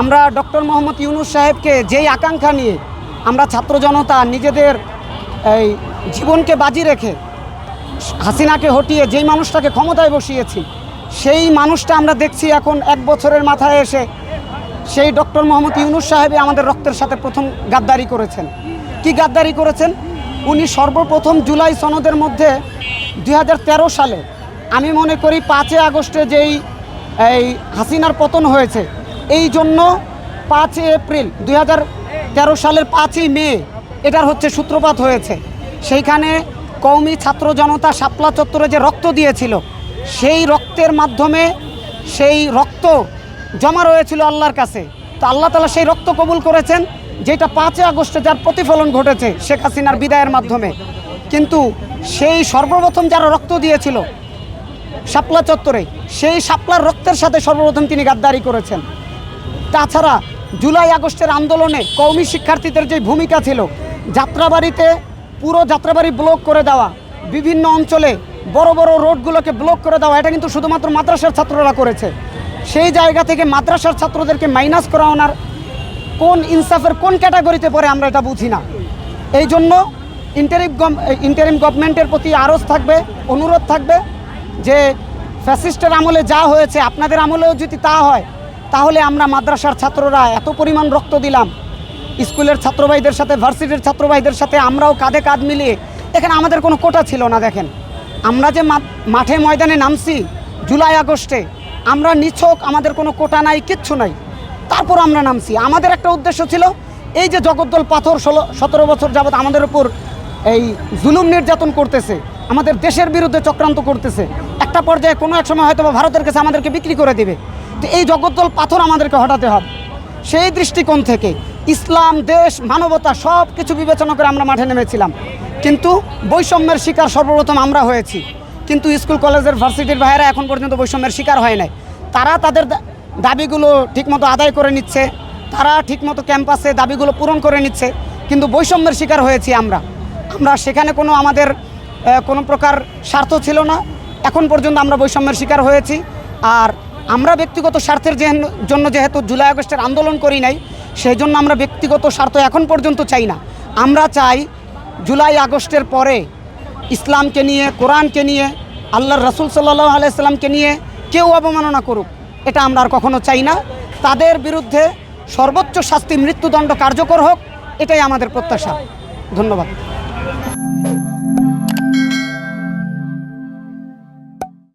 আমরা ডক্টর মোহাম্মদ ইউনুস সাহেবকে যেই আকাঙ্ক্ষা নিয়ে আমরা ছাত্র জনতা নিজেদের এই জীবনকে বাজি রেখে হাসিনাকে হটিয়ে যেই মানুষটাকে ক্ষমতায় বসিয়েছি, সেই মানুষটা আমরা দেখছি এখন এক বছরের মাথায় এসে সেই ডক্টর মোহাম্মদ ইউনুস সাহেবই আমাদের রক্তের সাথে প্রথম গাদ্দারি করেছেন। কি গাদ্দারি করেছেন? উনি সর্বপ্রথম জুলাই সনদের মধ্যে দু হাজার তেরো সালে আমি মনে করি পাঁচই আগস্টে যেই এই হাসিনার পতন হয়েছে এই জন্য পাঁচই এপ্রিল দু হাজার তেরো সালের পাঁচই মে এটার হচ্ছে সূত্রপাত হয়েছে। সেইখানে কৌমি ছাত্র জনতা শাপলা চত্বরে যে রক্ত দিয়েছিল, সেই রক্তের মাধ্যমে সেই রক্ত জমা রয়েছিল আল্লাহর কাছে। তো আল্লাহ তালা সেই রক্ত কবুল করেছেন, যেটা পাঁচই আগস্টে যার প্রতিফলন ঘটেছে শেখ হাসিনার বিদায়ের মাধ্যমে। কিন্তু সেই সর্বপ্রথম যারা রক্ত দিয়েছিল শাপলা চত্বরে, সেই শাপলার রক্তের সাথে সর্বপ্রথম তিনি গাদ্দারি করেছেন। তাছাড়া জুলাই আগস্টের আন্দোলনে কৌমি শিক্ষার্থীদের যে ভূমিকা ছিল, যাত্রাবাড়িতে পুরো যাত্রাবাড়ি ব্লক করে দেওয়া, বিভিন্ন অঞ্চলে বড় বড় রোডগুলোকে ব্লক করে দেওয়া, এটা কিন্তু শুধুমাত্র মাদ্রাসার ছাত্ররা করেছে। সেই জায়গা থেকে মাদ্রাসার ছাত্রদেরকে মাইনাস করা ওনার কোন ইনসাফের কোন ক্যাটাগরিতে পড়ে আমরা এটা বুঝি না। এই জন্য ইন্টারিম ইন্টারিম গভর্নমেন্টের প্রতি আরজ থাকবে, অনুরোধ থাকবে যে ফ্যাসিস্টের আমলে যা হয়েছে, আপনাদের আমলেও যদি তা হয় তাহলে আমরা মাদ্রাসার ছাত্ররা এত পরিমাণ রক্ত দিলাম। স্কুলের ছাত্রভাইদের সাথে, ভার্সিটির ছাত্রভাইদের সাথে আমরাও কাঁধে কাঁধ মিলিয়ে এখানে আমাদের কোনো কোটা ছিল না, দেখেন। আমরা যে মাঠে ময়দানে নামছি জুলাই আগস্টে, আমরা নিছক, আমাদের কোনো কোটা নাই, কিচ্ছু নাই। তারপর আমরা নামছি। আমাদের একটা উদ্দেশ্য ছিল, এই যে জগদ্দল পাথর ষোলো, সতেরো বছর যাবৎ আমাদের উপর এই জুলুম নির্যাতন করতেছে, আমাদের দেশের বিরুদ্ধে চক্রান্ত করতেছে, একটা পর্যায়ে কোনো এক সময় হয়তো ভারতের কাছে আমাদেরকে বিক্রি করে দিবে। তো এই জগদ্দল পাথর আমাদেরকে হটাতে হবে। সেই দৃষ্টিকোণ থেকে ইসলাম, দেশ, মানবতা সব কিছু বিবেচনা করে আমরা মাঠে নেমেছিলাম। কিন্তু বৈষম্যের শিকার সর্বপ্রথম আমরা হয়েছি। কিন্তু স্কুল, কলেজের ভার্সিটির ভাইয়েরা এখন পর্যন্ত বৈষম্যের শিকার হয় নাই। তারা তাদের দাবিগুলো ঠিকমতো আদায় করে নিচ্ছে। তারা ঠিকমতো ক্যাম্পাসে দাবিগুলো পূরণ করে নিচ্ছে। কিন্তু বৈষম্যের শিকার হয়েছি আমরা। আমরা সেখানে কোনো আমাদের কোনো প্রকার স্বার্থ ছিল না। এখন পর্যন্ত আমরা বৈষম্যের শিকার হয়েছি। আর আমরা ব্যক্তিগত স্বার্থের জন্য যেহেতু জুলাই আগস্টের আন্দোলন করি নাই সেই জন্য আমরা ব্যক্তিগত স্বার্থ এখন পর্যন্ত চাই না। আমরা চাই জুলাই আগস্টের পরে ইসলামকে নিয়ে, কোরআনকে নিয়ে, আল্লাহর রসুল সাল্লাহ আলাইসাল্লামকে নিয়ে কেউ অবমাননা করুক, এটা আমরা আর কখনো চাই না। তাদের বিরুদ্ধে সর্বোচ্চ শাস্তি মৃত্যুদণ্ড কার্যকর হোক, এটাই আমাদের প্রত্যাশা। ধন্যবাদ।